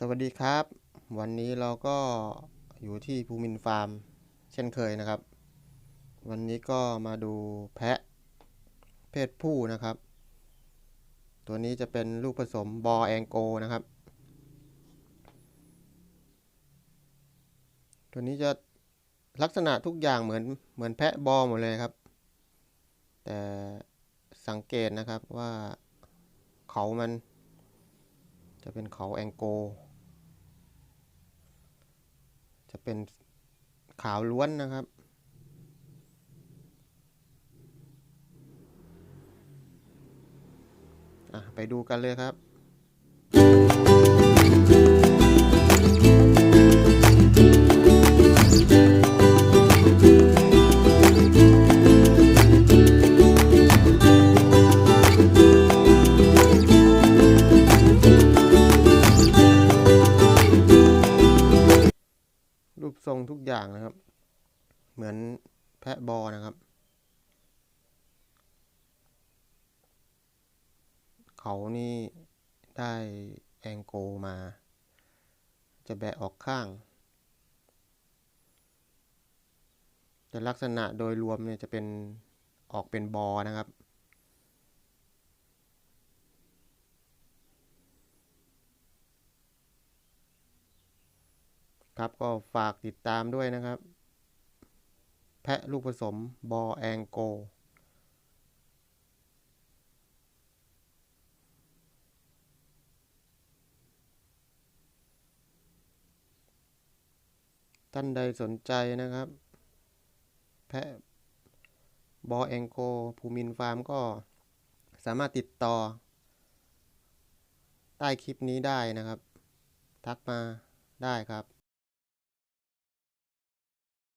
สวัสดีครับ วันนี้เราก็อยู่ที่ภูมินฟาร์ม เช่นเคยนะครับ วันนี้ก็มาดูแพะเพศผู้นะครับ ตัวนี้จะเป็นลูกผสมบอแองโกนะครับ ตัวนี้จะลักษณะทุกอย่างเหมือนเหมือนแพะบอหมดเลยครับ แต่สังเกตนะครับว่าเขามันจะเป็นเขาแองโก จะเป็นขาวล้วนนะครับอะไปดูกันเลยครับ ทรงทุกอย่างนะครับ เหมือนแพะบอนะครับ เขานี่ได้แองโกมา จะแบะออกข้าง แต่ลักษณะโดยรวมเนี่ยจะเป็นออกเป็นบอนะครับ ครับก็ฝากติดตามด้วยนะครับ แพะลูกผสมบอแองโก ท่านใดสนใจนะครับ แพะบอแองโก ภูมินฟาร์มก็สามารถติดต่อ ใต้คลิปนี้ได้นะครับ ทักมาได้ครับ